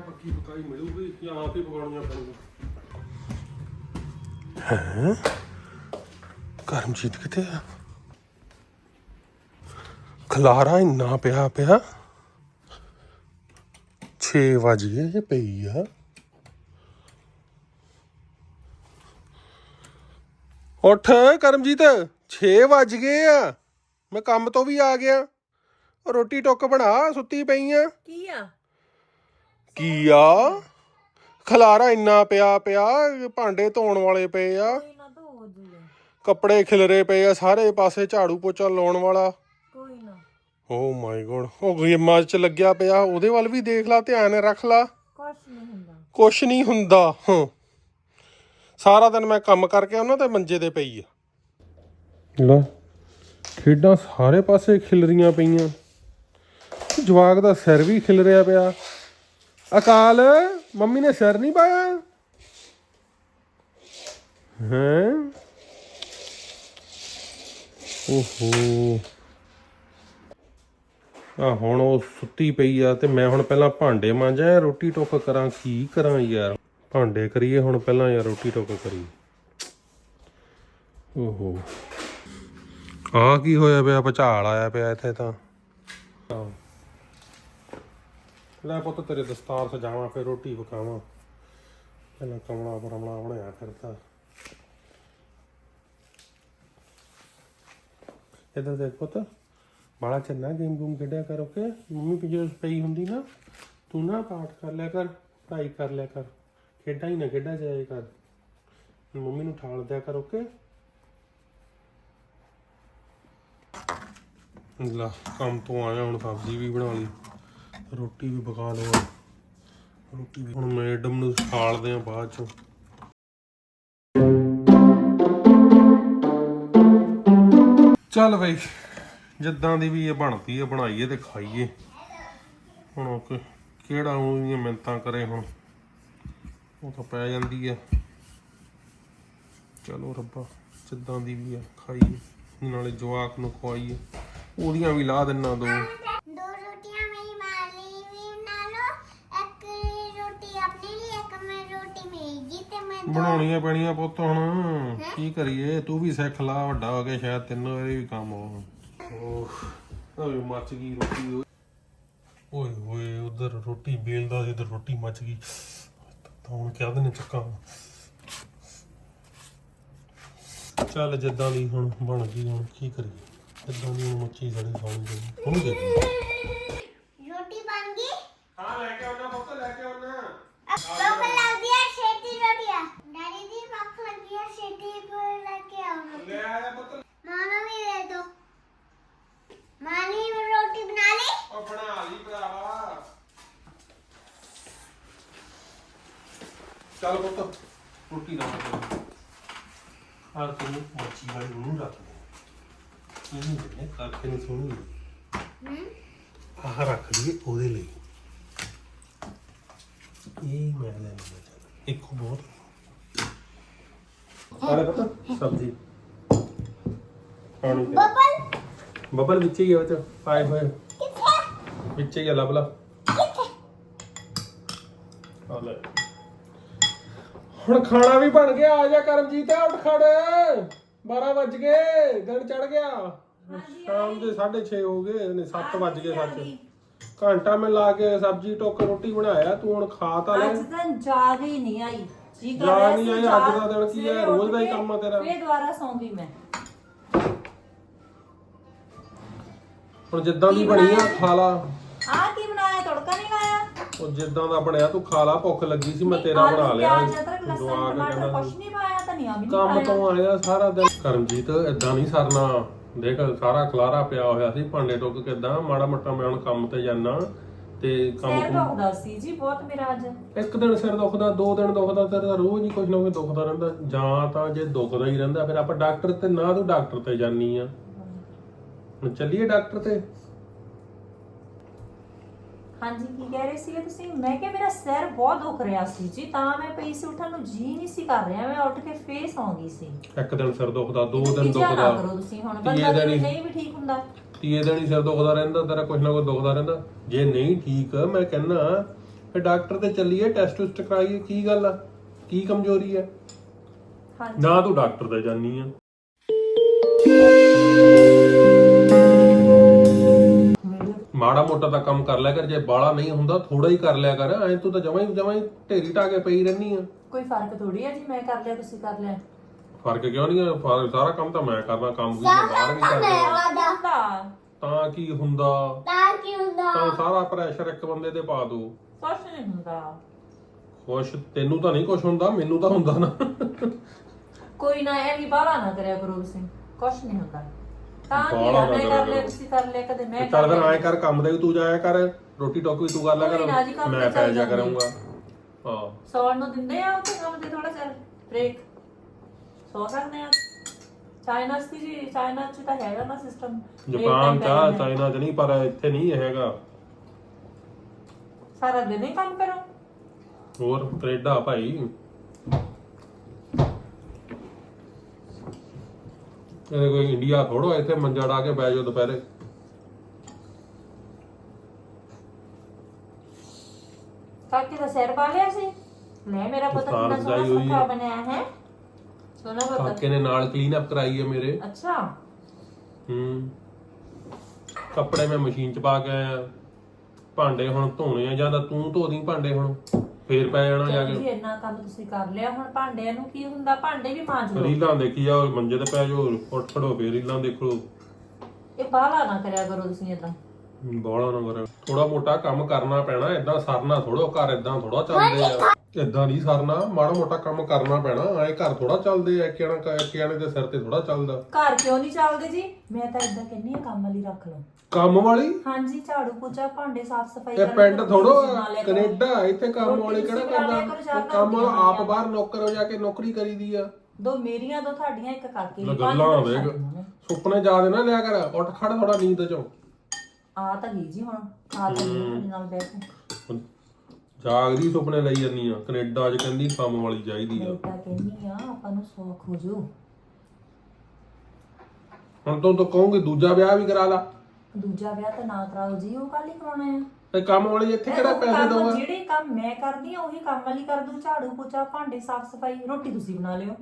ਪੱਕੀ ਪਕਾਈ ਮਿਲੂਗੀ ਜਾਂ ਆਪ ਹੀ ਪਕਾਉਣੀਆਂ ਪੈਣਗੀਆਂ। ਹੈ? ਕਰਮਜੀਤ ਕਿੱਥੇ ਆ? ਖਲਾਰਾ ਇੰਨਾ ਪਿਆ ਪਿਆ। 6 ਵਜ ਗਏ ਜੇ ਪਈ ਆ। ਉੱਠ ਕਰਮਜੀਤ 6 ਵਜ ਗਏ ਆ। ਮੈਂ ਕੰਮ ਤੋਂ ਵੀ ਆ ਗਿਆ। ਰੋਟੀ ਟੁੱਕ ਬਣਾ ਸੁੱਤੀ ਪਈ ਆ। ਕੀ ਆ? ਕੀ ਆ? ਖਲਾਰਾ ਇੰਨਾ ਪਿਆ ਪਿਆ ਭਾਂਡੇ ਧੋਣ ਵਾਲੇ ਪਏ ਆ। ਕੋਈ ਨਾ ਕੱਪੜੇ ਖਿਲਰੇ ਪਏ ਆ ਸਾਰੇ ਪਾਸੇ ਝਾੜੂ ਪੋਚਾ ਲਾਉਣ ਵਾਲਾ। ਕੋਈ ਨਾ। ਓ ਮਾਈ ਗੋਡ ਉਹ ਗੇਮਾਂ 'ਚ ਲੱਗਿਆ ਪਿਆ ਉਹਦੇ ਵੱਲ ਵੀ ਦੇਖ ਲਾ ਧਿਆਨ ਰੱਖ ਲਾ। ਕੁਛ ਨਹੀਂ ਹੁੰਦਾ। ਕੁਛ ਨਹੀਂ ਹੁੰਦਾ ਹਾਂ। ਸਾਰਾ ਦਿਨ ਮੈਂ ਕੰਮ ਕਰਕੇ ਉਹਨਾਂ ਤੇ ਮੰਜੇ ਤੇ ਪਈ ਆ। ਲੈ ਖੇਡਾਂ ਸਾਰੇ ਪਾਸੇ ਖਿਲਰੀਆਂ ਪਈਆਂ। ਜਵਾਕ ਦਾ ਸਿਰ ਵੀ ਖਿਲ ਰਿਹਾ ਪਿਆ। ਅਕਾਲ, ਮੰਮੀ ਨੇ ਸਿਰ ਨਹੀਂ ਪਾਇਆ? ਹੈ? ਓਹੋ। ਆ ਹੁਣ ਉਹ ਸੁੱਤੀ ਪਈ ਆ ਤੇ ਮੈਂ ਹੁਣ ਪਹਿਲਾਂ ਭਾਂਡੇ ਮਾਂਜਾਂ, ਰੋਟੀ ਟੋਕ ਕਰਾਂ, ਕੀ ਕਰਾਂ ਯਾਰ? ਭਾਂਡੇ ਕਰੀਏ ਹੁਣ ਪਹਿਲਾਂ ਯਾਰ, ਰੋਟੀ ਟੋਕ ਕਰੀ ਓਹੋ। ਆ ਕੀ ਹੋਇਆ ਪਿਆ? ਭਚਾਲ ਆਇਆ ਪਿਆ ਇੱਥੇ ਤਾਂ। ਆਹ। ਲੈ ਪੁੱਤ ਤੇਰੇ ਦਸਤਾਰ ਸਜਾਵਾਂ, ਫਿਰ ਰੋਟੀ ਪਕਾਵਾਂ। ਪਹਿਲਾਂ ਕਮਲਾ ਬਰਮਲਾ ਬਣਾਇਆ ਫਿਰਦਾ। ਇਧਰ ਦੇਖ ਪੁੱਤ ਬਾਲਾ ਚੰਨਾ ਗੇਮ ਗੂਮ ਖੇਡਿਆ ਕਰ ਓਕੇ। ਮੰਮੀ ਪਿੱਛੇ ਪਈ ਹੁੰਦੀ ਨਾ, ਤੂੰ ਨਾ ਪਾਠ ਕਰ ਲਿਆ ਕਰ ਪੜਾਈ ਕਰ ਲਿਆ ਕਰ। ਖੇਡਾਂ ਹੀ ਨਾ ਖੇਡਾਂ ਜਾਇਆ ਕਰ। ਮੰਮੀ ਨੂੰ ਠਾਲ ਦਿਆ ਕਰ ਓਕੇ। ਲਾ, ਕੰਮ ਤੋਂ ਆਇਆ ਹੁਣ, ਸਬਜ਼ੀ ਵੀ ਬਣਾ ਲਈ। ਰੋਟੀ ਵੀ ਪਕਾ ਲਵਾਂ ਰੋਟੀ ਵੀ ਹੁਣ ਮੈਡਮ ਨੂੰ ਠਾਲਦੇ ਆ ਬਾਅਦ ਚੋਂ। ਚੱਲ ਬਈ, ਜਿੱਦਾਂ ਦੀ ਵੀ ਇਹ ਬਣਦੀ ਹੈ ਬਣਾਈਏ ਤੇ ਖਾਈਏ। ਹੁਣ ਓਕੇ ਕਿਹੜਾ ਉਹਦੀਆਂ ਮਿੰਤਾਂ ਕਰੇ ਹੁਣ? ਉਹ ਤਾਂ ਪੈ ਜਾਂਦੀ ਹੈ ਚਲੋ ਰੱਬਾ, ਜਿੱਦਾਂ ਦੀ ਵੀ ਆ, ਖਾਈਏ। ਨਾਲੇ ਜਵਾਕ ਨੂੰ ਖਵਾਈਏ। ਉਹਦੀਆਂ ਵੀ ਲਾ ਦਿੰਨਾ ਦੋ। ਬਣਾਉਣੀਆਂ ਪੈਣੀਆਂ ਪੁੱਤ ਹੁਣ। ਕੀ ਕਰੀਏ? ਤੂੰ ਵੀ ਸਿੱਖ ਲਾ ਵੱਡਾ ਹੋ ਗਿਆ ਸ਼ਾਇਦ ਤੈਨੂੰ ਇਹ ਵੀ ਕੰਮ ਹੋ ਓਹ ਓਏ ਮੱਚ ਗਈ ਰੋਟੀ ਓਏ। ਉਧਰ ਰੋਟੀ ਬੇਲਦਾ ਸੀ ਇਧਰ ਰੋਟੀ ਮੱਚ ਗਈ। ਤਾਂ ਹੁਣ ਕਿਆ ਦਿਨ ਚੱਕਾਂ? ਚੱਲ ਜਿੱਦਾਂ ਦੀ ਹੁਣ ਬਣ ਗਈ ਹੁਣ ਕੀ ਕਰੀਏ? ਜਿੱਦਾਂ ਦੀ ਹੁਣ ਮੱਛੀ ਸੜੀ ਖਾਣੀ ਚਾਹੀਦੀ ਹੁਣ ਰੋਟੀ ਬਣ ਗਈ ਹਾਂ ਲੈ ਕੇ ਆਉਣਾ ਪੁੱਤ ਲੈ ਕੇ ਆਉਣਾ ਭੁੱਖ ਲੱਗਦੀ ਹੈ ਛੇਤੀ ਰੋਟੀ ਆ ਡੈਡੀ ਦੀ ਭੁੱਖ ਲੱਗੀ ਹੈ ਛੇਤੀ ਪਰ ਲੈ ਕੇ ਆਓ ਰੋਟੀ ਲੈ ਆਇਆ ਪੁੱਤ ਮਾਨਾ ਵੀ ਦੇ ਦੋ ਮਾਨੀ ਰੋਟੀ ਬਣਾ ਲਈ ਉਹ ਬਣਾ ਲਈ ਭਰਾਵਾ ਚੱਲ ਪੁੱਤ ਰੋਟੀ ਦੇ ਆਹ ਤੂੰ ਮੱਛੀ ਵਾਲੀ ਨੂੰ ਰੱਖ ਦੇ ਇਹਨੂੰ ਦੇ ਕਾਕੇ ਨੂੰ ਸੋਣੀ ਹੂੰ? ਆਹ ਰੱਖ ਲਈਏ ਉਹਦੇ ਲਈ। ਇਹ ਮੈਂ ਲੈ ਲਵਾਂ ਚੱਲ। ਇੱਕੋ ਬਹੁਤ ਆਲੇ ਪਤਾ ਸਬਜ਼ੀ। ਪਾਣੀ ਦੇ ਬਬਲ? ਬਬਲ ਵਿੱਚ ਹੀ ਆ ਉਹ ਚ ਪਾਏ ਹੋਏ। ਕਿੱਥੇ? ਵਿੱਚ ਹੀ ਆ ਲੱਭ ਲਾ। ਕਿੱਥੇ? ਆ ਲੈ। ਹੁਣ ਖਾਣਾ ਵੀ ਬਣ ਗਿਆ ਆ ਜਾ ਕਰਮਜੀਤ ਉੱਠ ਖੜ। 12 ਵੱਜ ਗਏ ਦਿਨ ਚੜ ਗਿਆ। ਸ਼ਾਮ ਦੇ 6:30 ਹੋ ਗਏ ਨੇ 7 ਵੱਜ ਗਏ ਸੱਚ ਘੰਟਾ ਮੈਂ ਲਾ ਕੇ ਸਬਜ਼ੀ ਟੋਕ ਰੋਟੀ ਬਣਾਇਆ ਤੂੰ ਹੁਣ ਖਾ ਤਾਂ ਲੈ। ਅੱਜ ਤਾਂ ਜਾਗ ਹੀ ਨਹੀਂ ਆਈ। ਜੀ ਕਰ ਜਾਗ ਰਿਹਾ ਨਹੀਂ ਆਈ, ਅੱਜ ਦਾ ਦਿਨ ਕੀ ਹੈ, ਰੋਜ਼ ਦਾ ਹੀ ਕੰਮ ਆ ਤੇਰਾ। ਫੇਰ ਦੁਬਾਰਾ ਸੌਂ ਗਈ ਮੈਂ। ਹੁਣ ਜਿੱਦਾਂ ਦੀ ਕੀ ਬਣੀ ਆ ਬਣਾਇਆ? ਖਾ ਲਾ ਆਹ ਕੀ ਬਣਾਇਆ ਤੜਕਾ ਨਹੀਂ ਲਾਇਆ ਉਹ ਜਿੱਦਾਂ ਦਾ ਬਣਿਆ ਤੂੰ ਖਾ ਲਾ ਭੁੱਖ ਲੱਗੀ ਸੀ ਮੈਂ ਤੇਰਾ ਬਣਾ ਲਿਆ। ਪਿਆਜ਼ ਅਦਰਕ ਲਸਣ ਜਵਾਕ ਟਮਾਟਰ ਕਹਿੰਦਾ ਕੁਛ ਨਹੀਂ ਪਾਇਆ ਧਨੀਆ ਵੀ ਨਹੀਂ ਕੰਮ ਪਾਇਆ। ਤੋਂ ਆਇਆ ਸਾਰਾ ਦਿਨ। ਕਰਮਜੀਤ ਏਦਾਂ ਨਹੀਂ ਸਰਨਾ। ਦੇਖ ਸਾਰਾ ਖਲਾਰਾ ਪਿਆ ਹੋਇਆ ਸੀ ਭਾਂਡੇ ਟੁੱਕ ਕਿਦਾਂ ਮਾੜਾ ਮੋਟਾ ਮੈਂ ਹੁਣ ਕੰਮ ਤੇ ਜਾਣਾ ਤੇ ਕੰਮ ਸਿਰ ਕੁਮ- ਦੁਖਦਾ ਸੀ ਜੀ ਬਹੁਤ ਮੇਰਾ ਅੱਜ। ਇੱਕ ਦਿਨ ਸਿਰ ਦੁਖਦਾ ਦੋ ਦਿਨ ਦੁਖਦਾ ਤੇਰਾ ਰੋਜ਼ ਹੀ ਕੁਝ ਨਾ ਕੁਝ ਦੁਖਦਾ ਰਹਿੰਦਾ। ਜਾਂ ਤਾਂ ਜੇ ਦੁਖਦਾ ਹੀ ਰਹਿੰਦਾ ਫਿਰ ਆਪਾਂ ਡਾਕਟਰ ਤੇ ਨਾ ਤੂੰ ਡਾਕਟਰ ਤੇ ਜਾਨੀ ਆ। ਹੁਣ ਚੱਲੀਏ ਡਾਕਟਰ ਤੇ। ਹਾਂਜੀ ਕੀ ਕਹਿ ਰਹੇ ਸੀ ਤੁਸੀਂ? ਮੈਂ ਕਿਹਾ ਮੇਰਾ ਸਿਰ ਬਹੁਤ ਦੁਖ ਰਿਹਾ ਸੀ ਜੀ ਤਾਂ ਮੈਂ ਪਈ ਸੀ ਉੱਠਣ ਨੂੰ ਜੀ ਨਹੀਂ ਸੀ ਕਰ ਰਿਹਾ। ਮੈਂ ਉੱਠ ਕੇ ਫੇਰ ਸੌਂ ਗਈ ਸੀ। ਇੱਕ ਦਿਨ ਸਿਰ ਦੁਖਦਾ ਦੋ ਦਿਨ ਖਿਝਿਆ ਨਾ ਦੁਖਦਾ ਕਰੋ ਤੁਸੀਂ ਹੁਣ ਤੀਏ ਬੰਦਾ ਦਿਨ ਹੀ- ਨਹੀਂ ਵੀ ਠੀਕ ਹੁੰਦਾ। ਤੀਏ ਦਿਨ ਹੀ ਸਿਰ ਦੁਖਦਾ ਰਹਿੰਦਾ ਤੇਰਾ ਕੁਝ ਨਾ ਕੁਝ ਦੁਖਦਾ ਰਹਿੰਦਾ। ਜੇ ਨਹੀਂ ਠੀਕ ਮੈਂ ਕਹਿੰਦਾ ਫਿਰ ਡਾਕਟਰ ਤੇ ਚੱਲੀਏ ਟੈਸਟ ਟੁਸਟ ਕਰਾਈਏ ਕੀ ਗੱਲ ਆ? ਕੀ ਕਮਜ਼ੋਰੀ ਹੈ ਹਾਂਜੀ। ਨਾ ਤੂੰ ਡਾਕਟਰ ਤੇ ਜਾਨੀ ਆ। ਮਾੜਾ ਮੋਟਾ ਤਾਂ ਕੰਮ ਕਰ ਲਿਆ ਕਰ ਜੇ ਬਾਲਾ ਨਹੀਂ ਹੁੰਦਾ ਥੋੜਾ ਹੀ ਕਰ ਲਿਆ ਕਰ ਐ ਤੂੰ ਤਾਂ ਜਮਾਂ ਹੀ ਜਮਾਂ ਹੀ ਢੇਰੀ ਢਾਕੇ ਪਈ ਰਹਿਨੀ ਆ। ਕੋਈ ਫ਼ਰਕ ਥੋੜੀ ਹੈ ਜੀ ਮੈਂ ਕਰ ਲਿਆ ਤੁਸੀਂ ਕਰ ਲਿਆ। ਫ਼ਰਕ ਕਿਉਂ ਨਹੀਂ ਆ? ਫਰਕ- ਸਾਰਾ ਕੰਮ ਤਾਂ ਮੈਂ ਕਰਦਾ ਕੰਮ ਵੀ ਮੈਂ ਬਾਹਰ ਵੀ ਕਰਦਾ ਤਾਂ ਕੀ ਹੁੰਦਾ? ਤਾਂ ਕੀ ਹੁੰਦਾ? ਤਾਂ ਸਾਰਾ ਪ੍ਰੈਸ਼ਰ ਇੱਕ ਬੰਦੇ ਤੇ ਪਾ ਦੋ। ਕੁਛ ਨਹੀਂ ਹੁੰਦਾ। ਕੁਛ ਤੈਨੂੰ ਤਾਂ ਨਹੀਂ ਕੁਛ ਹੁੰਦਾ ਮੈਨੂੰ ਤਾਂ ਹੁੰਦਾ ਨਾ। ਕੋਈ ਨਾ ਇਹ ਵੀ ਬਾਹਲਾ ਨਾ ਕਰਿਆ ਕਰੋ ਤੁਸੀਂ। ਕੁਛ ਨਹੀਂ ਹੁੰਦਾ। ਤਾਂ ਕੀ ਬਾਹਲਾ ਨਾ ਮੈਂ ਕਰ ਲਿਆ ਕਰੋ। ਤੁਸੀਂ ਕਰ ਲਿਆ ਕਦੇ ਮੈਂ ਚੱਲ ਫਿਰ ਕਰ ਐਂ ਕਰ ਕੰਮ ਦੇ ਵੀ ਤੂੰ ਜਾਇਆ ਕਰ ਰੋਟੀ ਟੋਕ ਵੀ ਤੂੰ ਕਰ ਲਿਆ ਕੋਈ ਨਾ ਜੀ, ਕਰ ਕੰਮ ਮੈਂ ਤੇ ਪੈ ਚੱਲ ਜਾ ਜਾਂਦੀ। ਕਰੂੰਗਾ। ਹਾਂ। ਸੌਣ ਨੂੰ ਦਿੰਦੇ ਆ ਉੱਥੇ ਕੰਮ ਤੇ ਥੋੜਾ ਚਿਰ ਬ੍ਰੇਕ ਸੌ ਸਕਦੇ ਆ। ਚਾਈਨਾ ਜੀ ਚਾਈਨਾ ਚ ਤਾਂ ਹੈਗਾ ਨਾ ਸਿਸਟਮ ਜਾਪਾਨ ਆ, ਚਾਈਨਾ ਚ ਨਹੀਂ ਪਰ ਇੱਥੇ ਨਹੀਂ ਹੈਗਾ। ਸਾਰਾ ਦਿਨ ਹੀ ਕੰਮ ਕਰੋ। ਹੋਰ ਕੈਨੇਡਾ ਭਾਈ। ਇਹ ਕੋਈ ਇੰਡੀਆ ਥੋੜੋ ਇੱਥੇ ਮੰਜਾ ਡਾ ਕੇ ਬਹਿ ਜਾਓ ਦੁਪਹਿਰੇ। ਕਾਕੇ ਦਾ ਸਿਰ ਪਾ ਲਿਆ ਸੀ? ਲੈ ਮੇਰਾ ਪੁੱਤ ਕਿੰਨਾ ਸੋਹਣਾ ਸਜਾਈ ਹੋਈ ਸੁੱਖਾ ਹੈ। ਬਣਿਆ ਹੈ। ਸੋਹਣਾ ਪੁੱਤ। ਕਾਕੇ ਨੇ ਨਾਲ ਕਲੀਨ ਅਪ ਕਰਾਈ ਹੈ ਮੇਰੇ। ਅੱਛਾ। ਹੂੰ। ਕੱਪੜੇ ਮੈਂ ਮਸ਼ੀਨ ਚ ਪਾ ਕੇ ਆਇਆ। ਭਾਂਡੇ ਹੁਣ ਧੋਣੇ ਆ ਜਾਂ ਤਾਂ ਤੂੰ ਧੋ ਦੀ ਭਾਂਡੇ ਹੁਣ। ਫੇਰ ਪੈ ਜਾਣਾ ਜਾ ਕੇ। ਇੰਨਾ ਕੰਮ ਤੁਸੀਂ ਕਰ ਲਿਆ ਹੁਣ ਭਾਂਡਿਆਂ ਨੂੰ ਕੀ ਹੁੰਦਾ? ਭਾਂਡੇ ਵੀ ਮਾਂਜ ਲਓ। ਰੀਲਾਂ ਦੇਖੀ ਜਾ ਮੰਜੇ ਤੇ ਪੈ ਜਾਓ ਉੱਠ ਖੜੋ ਫੇਰ ਰੀਲਾਂ ਦੇਖ। ਇਹ ਬਾਹਲਾ ਨਾ ਕਰਿਆ ਕਰੋ ਤੁਸੀਂ ਇਦਾਂ ਬੋਲਾ ਨਾ ਕਰ ਥੋੜਾ ਮੋਟਾ ਕੰਮ ਕਰਨਾ ਪੈਣਾ ਏਦਾਂ ਸਰਨਾ ਥੋੜੋ ਘਰ ਏਦਾਂ ਥੋੜਾ ਚੱਲਦੇ ਆ। ਏਦਾਂ ਨਹੀਂ ਸਰਨਾ ਮਾੜਾ ਮੋਟਾ ਕੰਮ ਕਰਨਾ ਪੈਣਾ ਐ ਘਰ ਥੋੜਾ ਚੱਲਦੇ ਆ ਕਿਹੜਾ ਕਿਹੜੇ ਦੇ ਸਿਰ ਤੇ ਥੋੜਾ ਚੱਲਦਾ। ਘਰ ਕਿਉਂ ਨਹੀਂ ਚੱਲਦੇ ਜੀ? ਮੈਂ ਤਾਂ ਇਦਾਂ ਕਹਿੰਨੀ ਆ ਕੰਮ ਵਾਲੀ ਰੱਖ ਲਓ। ਕੰਮ ਵਾਲੀ? ਹਾਂਜੀ ਝਾੜੂ ਪੋਚਾ ਭਾਂਡੇ ਸਾਫ਼ ਸਫ਼ਾਈ ਇਹ ਪਿੰਡ ਥੋੜੋ। ਕੈਨੇਡਾ ਇੱਥੇ ਕੰਮ ਵਾਲੇ ਕਿਹੜਾ ਕਰਦਾ? ਕੰਮ ਆਪ ਬਾਹਰ ਨੌਕਰ ਹੋ ਜਾ ਕੇ ਨੌਕਰੀ ਕਰੀਦੀ ਆ। ਦੋ ਮੇਰੀਆਂ ਦੋ ਤੁਹਾਡੀਆਂ ਇੱਕ ਕਾਕੇ ਗੱਲਾਂ ਵੇਖ। ਸੁਪਨੇ ਜਾਦੇ ਨਾ ਲਿਆ ਕਰ ਉੱਠ ਖੜ ਥੋੜਾ ਨੀਂਦ ਚੋਂ। ਆ ਤਾਂ ਗਈ ਜੀ ਹੁਣ ਖਾ ਲਈ ਤੁਹਾਡੇ ਨਾਲ ਬੈਠ ਕੇ। ਜਾਗਦੀ ਸੁਪਨੇ ਲਈ ਜਾਂਦੀ ਆ ਕੈਨੇਡਾ 'ਚ ਕਹਿੰਦੀ ਕੰਮ ਵਾਲੀ ਚਾਹੀਦੀ ਆ। ਤਾਂ ਕਹਿੰਨੀ ਆ ਆਪਾਂ ਨੂੰ ਸੌਖ ਹੋ ਜੂ ਹੁਣ ਤੂੰ ਤਾਂ ਕਹੂੰਗੀ ਦੂਜਾ ਵਿਆਹ ਵੀ ਕਰਾ ਲਾ। ਦੂਜਾ ਵਿਆਹ ਤਾਂ ਨਾ ਕਰਾਓ ਜੀ ਉਹ ਕੱਲ ਹੀ ਕਰਾਉਣਾ ਆ। ਤੇ ਕੰਮ ਵਾਲੀ ਇੱਥੇ ਕਿਹੜਾ ਉਹ ਪੈਸੇ ਕੰਮ ਦਊਗਾ? ਜਿਹੜੇ ਕੰਮ ਮੈਂ ਕਰਦੀ ਆ ਉਹੀ ਕੰਮ ਵਾਲੀ ਕਰ ਦੂ ਝਾੜੂ ਪੋਚਾ ਭਾਂਡੇ ਸਾਫ਼ ਸਫ਼ਾਈ ਰੋਟੀ ਤੁਸੀਂ ਬਣਾ ਲਿਓ।